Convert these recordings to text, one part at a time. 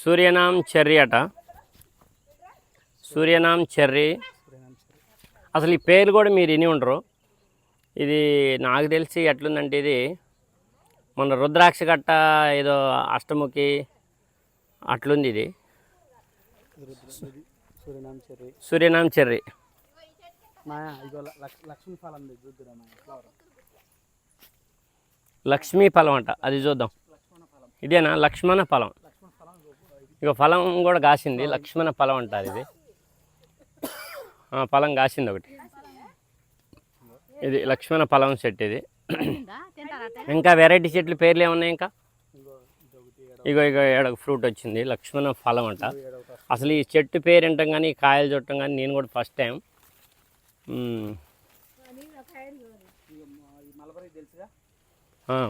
సూర్యనాం cherry అట. Surinam cherry. అసలు ఈ పేరు కూడా మీరు విని ఉండరు. ఇది నాకు తెలిసి ఎట్లుందంటే ఇది మన రుద్రాక్ష కట్ట ఏదో అష్టముఖి అట్లుంది ఇది. Surinam cherry. సూర్యనాం చెర్రీ లక్ష్మీ ఫలం అంట అది చూద్దాం. ఇదేనా? లక్ష్మణ ఫలం. ఇక ఫలం కూడా కాసింది లక్ష్మణ ఫలం అంటారు ఇది. ఫలం కాసింది ఒకటి. ఇది లక్ష్మణ ఫలం చెట్టు ఇది. ఇంకా వెరైటీ చెట్లు పేర్లు ఏమున్నాయి ఇంకా? ఏడో ఇగో ఇగో ఏడొక ఫ్రూట్ వచ్చింది లక్ష్మణ ఫలం అంట. అసలు ఈ చెట్టు పేరు వింటాం కానీ ఈ కాయలు చుట్టం కానీ నేను కూడా ఫస్ట్ టైం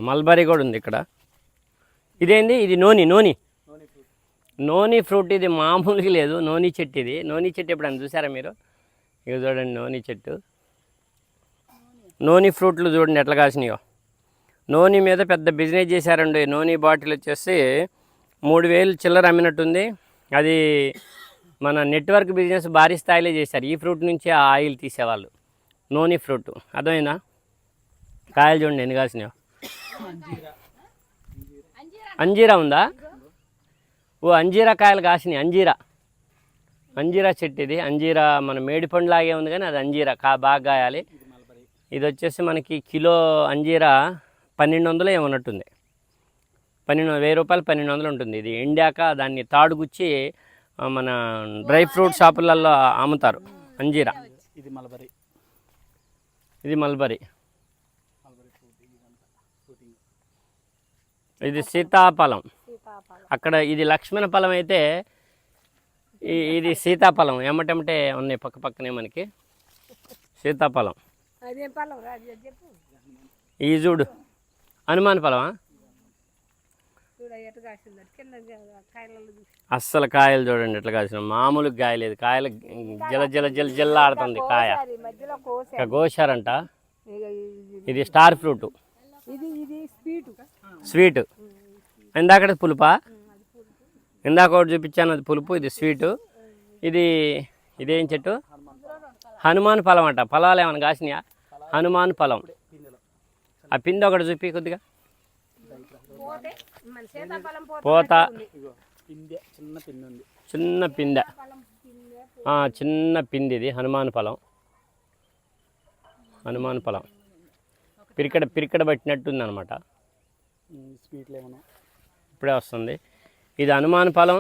మలబరీ కూడా ఉంది ఇక్కడ. ఇదేంది? ఇది నూనె నూనె. నోని ఫ్రూట్ ఇది మామూలుగా లేదు నోని చెట్టు ఇది. నోని చెట్టు ఎప్పుడైనా చూసారా మీరు? ఇక చూడండి నోని చెట్టు. నోని ఫ్రూట్లు చూడండి ఎట్లా కాసినాయో. నోని మీద పెద్ద బిజినెస్ చేశారండి. నోని బాటిల్ వచ్చేసి మూడు వేలు చిల్లర అమ్మినట్టుంది. అది మన నెట్వర్క్ బిజినెస్ భారీ స్థాయిలో చేశారు. ఈ ఫ్రూట్ నుంచే ఆ ఆయిల్ తీసేవాళ్ళు. Noni fruit. అర్థమైందా? కాయలు చూడండి ఎన్ని కాసినాయో. అంజీరా ఉందా? ఓ అంజీరా కాయలు కాసినాయి అంజీరా. అంజీరా చెట్టు ఇది అంజీరా మన మేడిపండు లాగే ఉంది కానీ అది అంజీరా కా బాగా కాయాలి. ఇది వచ్చేసి మనకి కిలో అంజీరా పన్నెండు వందలు ఏమన్నట్టుంది. పన్నెండు వెయ్యి రూపాయలు పన్నెండు వందలు ఉంటుంది. ఇది ఎండాక దాన్ని తాడుగుచ్చి మన డ్రై ఫ్రూట్ షాపులలో అమ్ముతారు. అంజీరా. ఇది మలబరీ. ఇది మల్బరీ. ఇది సీతాఫలం. అక్కడ ఇది లక్ష్మణ ఫలం అయితే ఇది సీతాఫలం ఎమ్మటెమ్మటే ఉన్నాయి పక్క పక్కనే మనకి. సీతాఫలం. ఈ చూడు. హనుమాన్ ఫలమా? అస్సలు కాయలు చూడండి ఎట్లా కాసిన మామూలు కాయ లేదు. కాయలు జల జల జల జల్ల ఆడుతుంది కాయ. అది మధ్యలో కోసా ఇక గోశారంట ఇక ఇది- స్టార్ ఫ్రూట్. స్వీట్. ఇందాక పులుపా? ఇందాక ఒకటి చూపించాను అది పులుపు ఇది స్వీటు. ఇది ఇదేం చెట్టు? హనుమాన్ ఫలం అంట. ఫలాలు ఏమైనా కాసినాయా? హనుమాన్ ఫలం. ఆ పిండి ఒకటి చూపి కొద్దిగా. పోతే. చిన్న పిందె చిన్న పిండి ఇది హనుమాన్ ఫలం. హనుమాన్ ఫలం. పిరికడ పిరికడ పట్టినట్టుంది అనమాట ఇప్పుడే వస్తుంది. ఇది అనుమాన ఫలం.